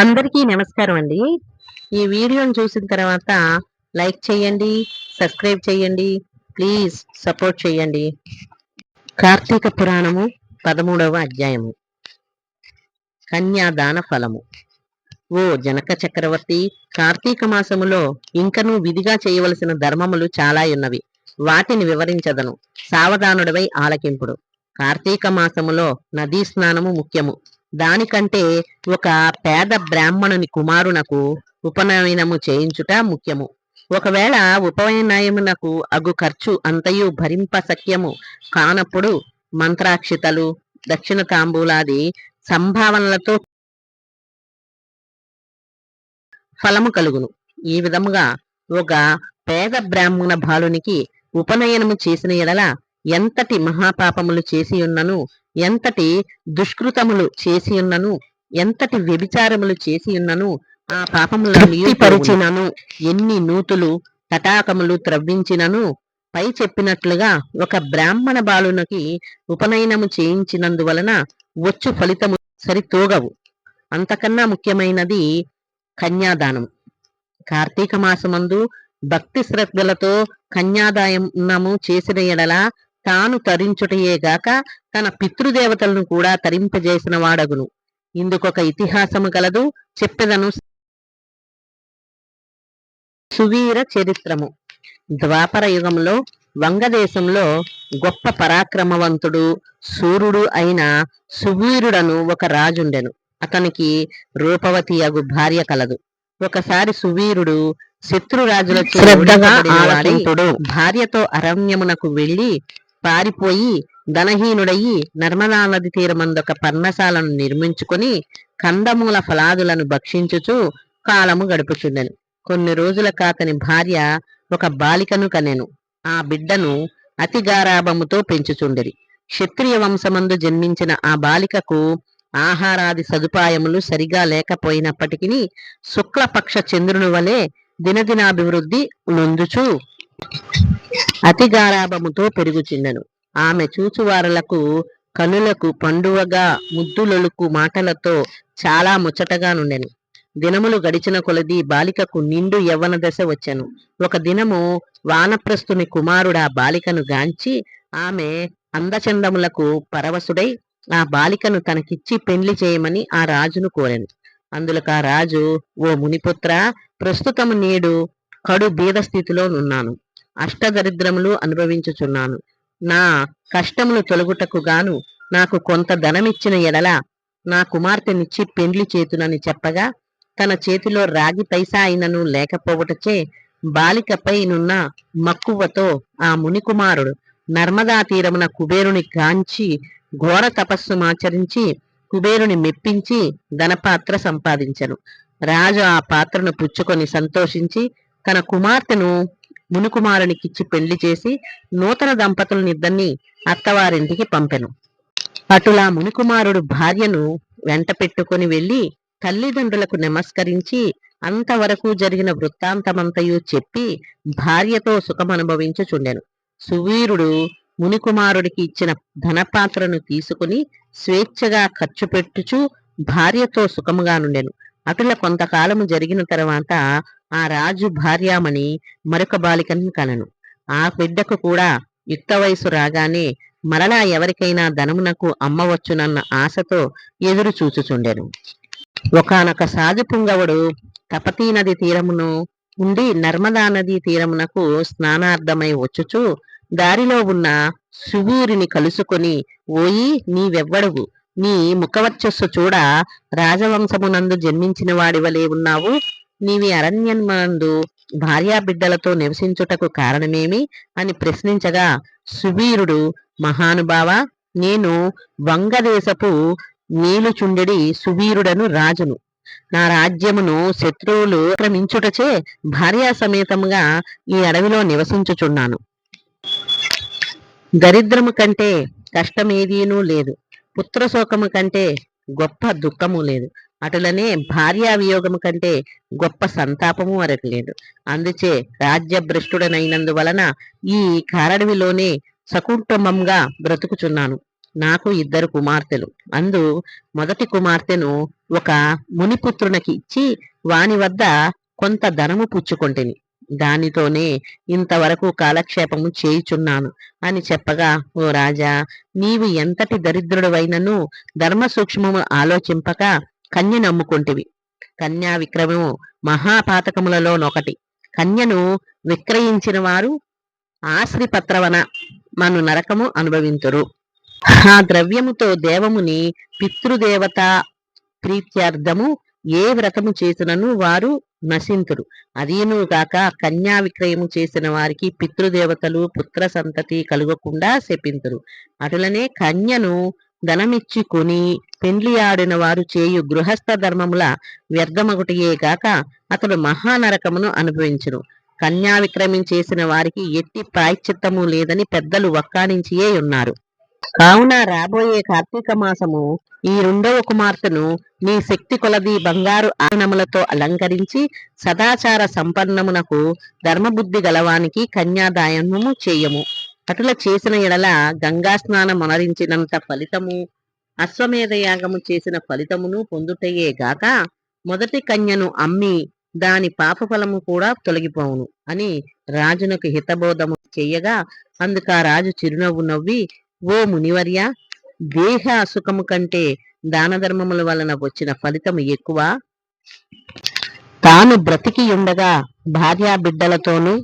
అందరికీ నమస్కారం అండి. ఈ వీడియోను చూసిన తర్వాత లైక్ చేయండి సబ్స్క్రైబ్ చేయండి ప్లీజ్ సపోర్ట్ చేయండి. కార్తీక పురాణము పదమూడవ అధ్యాయము. కన్యాదాన ఫలము. ఓ జనక చక్రవర్తి కార్తీక మాసములో ఇంకనూ విధిగా చేయవలసిన ధర్మములు చాలా ఉన్నవి. వాటిని వివరించదను. సావధానుడివై ఆలకింపుడు. కార్తీక మాసములో నదీ స్నానము ముఖ్యము. దానికంటే ఒక పేద బ్రాహ్మణుని కుమారునకు ఉపనయనము చేయించుట ముఖ్యము. ఒకవేళ ఉపనయనమునకు అగు ఖర్చు అంతయు భరింప సఖ్యము కానప్పుడు మంత్రాక్షితలు దక్షిణ తాంబూలాది సంభావనలతో ఫలము కలుగును. ఈ విధముగా ఒక పేద బ్రాహ్మణ బాలునికి ఉపనయనము చేసిన ఎడల ఎంతటి మహాపాపములు చేసి ఉన్నను ఎంతటి దుష్కృతములు చేసి ఉన్నను ఎంతటి వ్యభిచారములు చేసి ఉన్నను ఆ పాపములను పరిచినను ఎన్ని నూతులు తటాకములు త్రవ్వించినను పై చెప్పినట్లుగా ఒక బ్రాహ్మణ బాలునకి ఉపనయనము చేయించినందువలన వచ్చు ఫలితము సరితూగవు. అంతకన్నా ముఖ్యమైనది కన్యాదానం కార్తీక మాసమందు భక్తి శ్రద్ధలతో కన్యాదానము చేసిన ఎడల తాను తరించుటయేగాక తన పితృదేవతలను కూడా తరింపజేసిన వాడగును. ఇందుకొక ఇతిహాసము కలదు చెప్పెదను సువీర చరిత్రము. ద్వాపర యుగంలో వంగదేశంలో గొప్ప పరాక్రమవంతుడు సూర్యుడు అయిన సువీరుడను ఒక రాజుండెను. అతనికి రూపవతి అగు భార్య కలదు. ఒకసారి సువీరుడు శత్రురాజుల భార్యతో అరణ్యమునకు వెళ్ళి పారిపోయి ధనహీనుడయి నర్మదా నది తీరమందొక పర్ణశాలను నిర్మించుకుని కందమూల ఫలాదులను భక్షించుచు కాలము గడుపుచుండెను. కొన్ని రోజుల కాతని భార్య ఒక బాలికను కనెను. ఆ బిడ్డను అతి గారాభముతో పెంచుచుండెరి. క్షత్రియ వంశమందు జన్మించిన ఆ బాలికకు ఆహారాది సదుపాయములు సరిగా లేకపోయినప్పటికీ శుక్లపక్ష చంద్రుని వలె దినదినాభివృద్ధి నొందుచు అతి గారాభముతో పెరుగుచుండెను. ఆమె చూచువారలకు కనులకు పండువగా ముద్దులొలుకు మాటలతో చాలా ముచ్చటగా నుండెను. దినములు గడిచిన కొలది బాలికకు నిండు యవ్వన దశ వచ్చెను. ఒక దినము వానప్రస్థుని కుమారుడా బాలికను గాంచి ఆమె అందచందములకు పరవశుడై ఆ బాలికను తనకిచ్చి పెండ్లి చేయమని ఆ రాజును కోరెను. అందులకు ఆ రాజు ఓ మునిపుత్ర ప్రస్తుతము నేడు కడు బీద స్థితిలో నున్నాను అష్టదరిద్రములు అనుభవించుచున్నాను. నా కష్టములు తొలగుటకు గాను నాకు కొంత ధనమిచ్చిన ఎడల నా కుమార్తెనిచ్చి పెండ్లి చేతునని చెప్పగా తన చేతిలో రాగి పైసా అయినను లేకపోవటచే బాలికపై నున్న మక్కువతో ఆ మునికుమారుడు నర్మదా తీరమున కుబేరుని కాంచి ఘోర తపస్సు ఆచరించి కుబేరుని మెప్పించి ధనపాత్ర సంపాదించను. రాజు ఆ పాత్రను పుచ్చుకొని సంతోషించి తన కుమార్తెను మునుకుమారునికిచ్చి పెళ్ళి చేసి నూతన దంపతులనిద్దరిని అత్తవారింటికి పంపెను. అటులా మునికుమారుడు భార్యను వెంట పెట్టుకుని వెళ్ళి తల్లిదండ్రులకు నమస్కరించి అంతవరకు జరిగిన వృత్తాంతమంతయు చెప్పి భార్యతో సుఖమనుభవించుచుండెను. సువీరుడు మునికుమారుడికి ఇచ్చిన ధనపాత్రను తీసుకుని స్వేచ్ఛగా ఖర్చు పెట్టుచు భార్యతో సుఖముగా నుండెను అటుల కొంతకాలము జరిగిన తర్వాత ఆ రాజు భార్యామణి మరొక బాలికను కనను ఆ బిడ్డకు కూడా యుక్త వయసు రాగానే మరలా ఎవరికైనా ధనమునకు అమ్మవచ్చునన్న ఆశతో ఎదురు చూచుచుండెను. ఒకనొక సాధు పుంగవుడు తపతీ నది తీరమును ఉండి నర్మదా నది తీరమునకు స్నానార్థమై వచ్చుచు దారిలో ఉన్న సువూరిని కలుసుకొని ఓయి నీవెవ్వడువు నీ ముఖవర్చస్సు చూడ రాజవంశమునందు జన్మించిన వాడివలే ఉన్నావు? నీవి అరణ్యమందు భార్యాబిడ్డలతో నివసించుటకు కారణమేమి? అని ప్రశ్నించగా సువీరుడు మహానుభావ నేను వంగదేశపు నీలుచుండెడి సువీరుడను రాజును. నా రాజ్యమును శత్రువులు ఆక్రమించుటచే భార్యా సమేతముగా ఈ అడవిలో నివసించుచున్నాను. దరిద్రము కంటే కష్టమేదీనూ లేదు. పుత్రశోకము కంటే గొప్ప దుఃఖము లేదు. అటులనే భార్యావియోగము కంటే గొప్ప సంతాపము అరగలేదు అందుచే రాజ్యభ్రష్టుడనైనందువలన ఈ కారడవిలోనే సకుటుంబంగా బ్రతుకుచున్నాను. నాకు ఇద్దరు కుమార్తెలు. అందు మొదటి కుమార్తెను ఒక మునిపుత్రునికి ఇచ్చి వాని వద్ద కొంత ధనము పుచ్చుకొంటిని. దానితోనే ఇంతవరకు కాలక్షేపము చేయుచున్నాను అని చెప్పగా ఓ రాజా నీవు ఎంతటి దరిద్రుడవైనను ధర్మ సూక్ష్మము ఆలోచింపక కన్య నమ్ముకుంటివి. కన్యా విక్రమము మహాపాతకములలోనొకటి. కన్యను విక్రయించిన వారు ఆశ్రిపత్రవన మను నరకము అనుభవింతురు. ఆ ద్రవ్యముతో దేవముని పితృదేవత ప్రీత్యార్థము ఏ వ్రతము చేసినను వారు నశింతురు. అదీను గాక కన్యా విక్రయము చేసిన వారికి పితృదేవతలు పుత్ర సంతతి కలుగకుండా శపింతురు. అటులనే కన్యను ధనమిచ్చి కొని పెండ్లి ఆడిన వారు చేయు గృహస్థ ధర్మముల వ్యర్థమగుటియే గాక అతడు మహానరకమును అనుభవించును. కన్యా విక్రమం చేసిన వారికి ఎట్టి ప్రాయశ్చిత్తము లేదని పెద్దలు వక్కానించియే ఉన్నారు. కావున రాబోయే కార్తీక మాసము ఈ రెండవ కుమార్తెను నీ శక్తి కొలది బంగారు ఆనములతో అలంకరించి సదాచార సంపన్నమునకు ధర్మబుద్ధి గలవానికి కన్యాదాయనము చేయము. అటుల చేసిన ఎడల గంగా ఫలితము అశ్వమేధ యాగము చేసిన ఫలితమును పొందుటయే గాక మొదటి కన్యను అమ్మి దాని పాపఫలము కూడా తొలగిపోవును అని రాజునకు హితబోధము చేయగా అందుక రాజు చిరునవ్వు నవ్వి ఓ మునివర్య దేహ సుఖము కంటే దానధర్మముల వలన వచ్చిన ఫలితము ఎక్కువ? తాను బ్రతికి ఉండగా భార్యా బిడ్డలతోనూ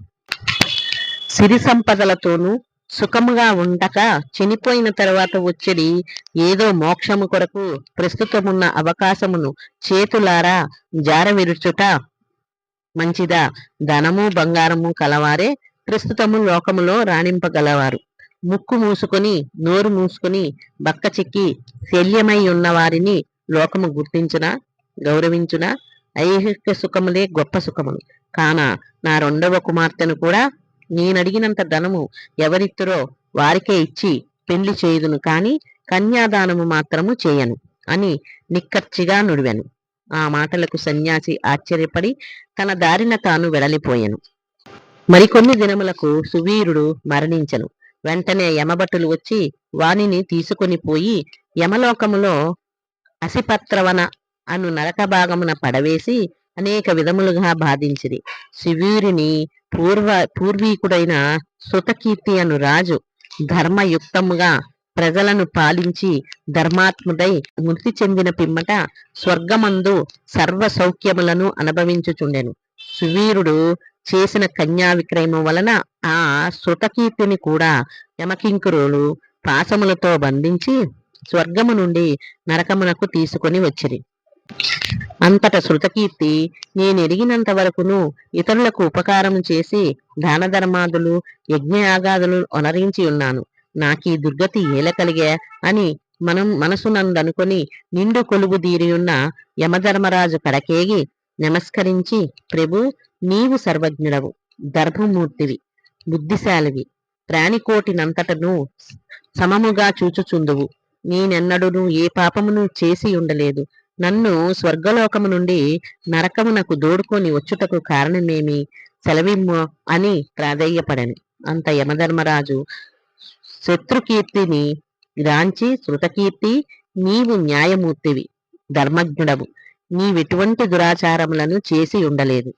సిరి సంపదలతోనూ సుఖముగా ఉండక చనిపోయిన తర్వాత వచ్చేది ఏదో మోక్షము కొరకు ప్రస్తుతమున్న అవకాశమును చేతులారా జారవిరుచుట మంచిదా? ధనము బంగారము కలవారే ప్రస్తుతము లోకములో రాణింపగలవారు. ముక్కు మూసుకొని నోరు మూసుకొని బక్క చిక్కి శల్యమై ఉన్న వారిని లోకము గుర్తించున? గౌరవించున? ఐహిక సుఖములే గొప్ప సుఖములు. కాన నా రెండవ కుమార్తెను కూడా నేనడిగినంత ధనము ఎవరిత్తురో వారికే ఇచ్చి పెళ్ళి చేయుదును కాని కన్యాదానము మాత్రము చేయను అని నిక్కర్చిగా నుడివెను. ఆ మాటలకు సన్యాసి ఆశ్చర్యపడి తన దారిన తాను వెడలిపోయెను. మరికొన్ని దినములకు సువీరుడు మరణించెను. వెంటనే యమభటులు వచ్చి వానిని తీసుకొని పోయి యమలోకములో అసిపత్రవన అను నరక భాగమున పడవేసి అనేక విధములుగా బాధించిరి. శివీరిని పూర్వ పూర్వీకుడైన సుతకీర్తి అను రాజు ధర్మయుక్తముగా ప్రజలను పాలించి ధర్మాత్ముడై మృతి చెందిన పిమ్మట స్వర్గమందు సర్వ సౌఖ్యములను అనుభవించుచుండెను. సువీరుడు చేసిన కన్యా విక్రయము వలన ఆ శృతకీర్తిని కూడా యమకింకురులు పాసములతో బంధించి స్వర్గము నుండి నరకమునకు తీసుకొని వచ్చిరి. అంతట శృతకీర్తి నేనెరిగినంత వరకును ఇతరులకు ఉపకారం చేసి దాన ధర్మాదులు యజ్ఞయాగాదులు ఒనరించి ఉన్నాను. నాకీ దుర్గతి ఏల కలిగే అని మనం మనసునందనుకొని నిండు కొలువు దీరియున్న యమధర్మరాజు కడకేగి నమస్కరించి ప్రభు నీవు సర్వజ్ఞుడవు దర్భమూర్తివి బుద్ధిశాలివి ప్రాణికోటినంతటను సమముగా చూచుచుందువు. నేనెన్నడూను ఏ పాపమును చేసి ఉండలేదు. నన్ను స్వర్గలోకము నుండి నరకమునకు దోడుకొని వచ్చుటకు కారణమేమి? సెలవిమ్ము అని ప్రాధేయపడను. అంత యమధర్మరాజు శత్రుకీర్తిని గాంచి శృతకీర్తి నీవు న్యాయమూర్తివి ధర్మజ్ఞుడవు. నీవెటువంటి దురాచారములను చేసి ఉండలేదు.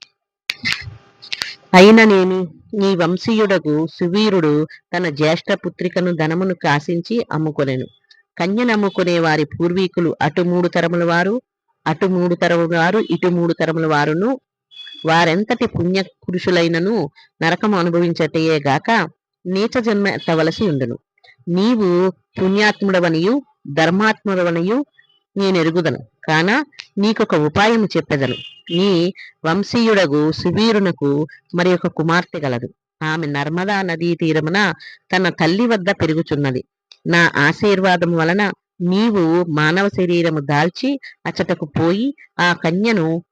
అయిననేమి? నీ వంశీయుడకు సువీరుడు తన జ్యేష్ఠ పుత్రికను ధనమును కాసించి అమ్ముకొనెను. కన్యనమ్ముకునే వారి పూర్వీకులు అటు మూడు తరముల వారు అటు మూడు తరముల వారు ఇటు మూడు తరముల వారును వారెంతటి పుణ్య పురుషులైనను నరకము అనుభవించటయే గాక నీచ జన్మ ఎత్తవలసి ఉండును. నీవు పుణ్యాత్ముడవనియు ధర్మాత్ముడవనియు నేనెరుగుదను. కాన నీకొక ఉపాయము చెప్పెదను. నీ వంశీయుడగు సువీరునకు మరి ఒక కుమార్తె గలదు. ఆమె నర్మదా నదీ తీరమున తన తల్లి వద్ద పెరుగుచున్నది. నా ఆశీర్వాదం వలన నీవు మానవ శరీరము దాల్చి అచటకు పోయి ఆ కన్యను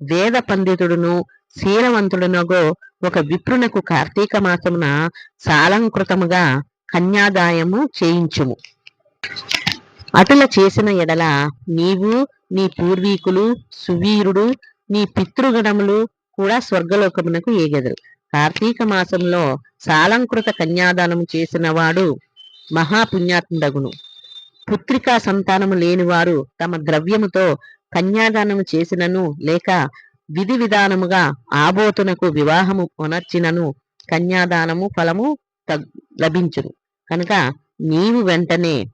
వేద పండితుడును శీలవంతుడునగో ఒక విప్రునకు కార్తీక మాసమున సాలంకృతముగా కన్యాదాయము చేయించుము. అటుల చేసిన ఎడల నీవు నీ పూర్వీకులు సువీరుడు నీ పితృగణములు కూడా స్వర్గలోకమునకు ఏగెదరు. కార్తీక మాసంలో సాలంకృత కన్యాదానము చేసిన వాడు మహాపుణ్యాత్ముడగును. పుత్రికా సంతానము లేని వారు తమ ద్రవ్యముతో కన్యాదానము చేసినను లేక విధి విధానముగా ఆబోతునకు వివాహము పునర్చినను కన్యాదానము ఫలము తగ్- లభించును. కనుక నీవు వెంటనే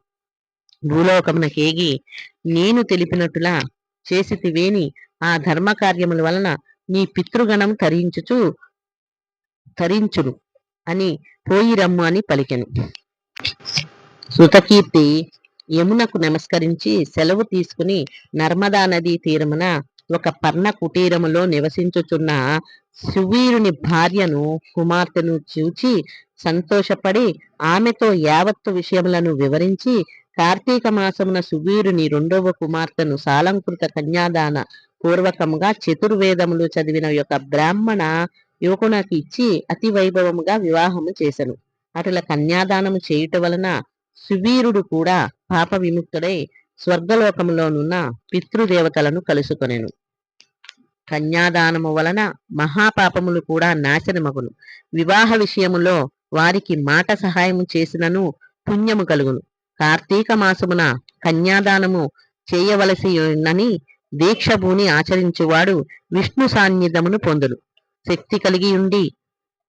భూలోకమునకేగి నేను తెలిపినట్టులా చేసితివేని ఆ ధర్మ కార్యముల వలన నీ పితృగణం తరించుచు తరించును అని పోయి రమ్ము అని పలికెను. సుతకీర్తి యమునకు నమస్కరించి సెలవు తీసుకుని నర్మదా నదీ తీరమున ఒక పర్ణ కుటీరములో నివసించుచున్న సువీరుని భార్యను కుమార్తెను చూచి సంతోషపడి ఆమెతో యావత్తు విషయములను వివరించి కార్తీక మాసమున సువీరుని రెండవ కుమార్తెను సాలంకృత కన్యాదాన పూర్వకముగా చతుర్వేదములు చదివిన యొక్క బ్రాహ్మణ యువకునకు ఇచ్చి అతి వైభవముగా వివాహము చేశను అటుల కన్యాదానము చేయుట వలన సువీరుడు కూడా పాప విముక్తుడై స్వర్గలోకములోనున్న పితృదేవతలను కలుసుకొనెను. కన్యాదానము వలన మహాపాపములు కూడా నాశనమగును. వివాహ విషయములో వారికి మాట సహాయము చేసినను పుణ్యము కలుగును. కార్తీక మాసమున కన్యాదానము చేయవలసి ఉన్నని దీక్షభూని ఆచరించువాడు విష్ణు సాన్నిధ్యమును పొందును. శక్తి కలిగి ఉండి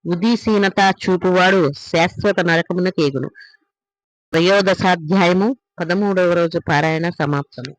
ఉదీసీనత చూపువాడు శాశ్వత నరకమున కేగును త్రయోదశాధ్యాయము పదమూడవ రోజు పారాయణ సమాప్తము.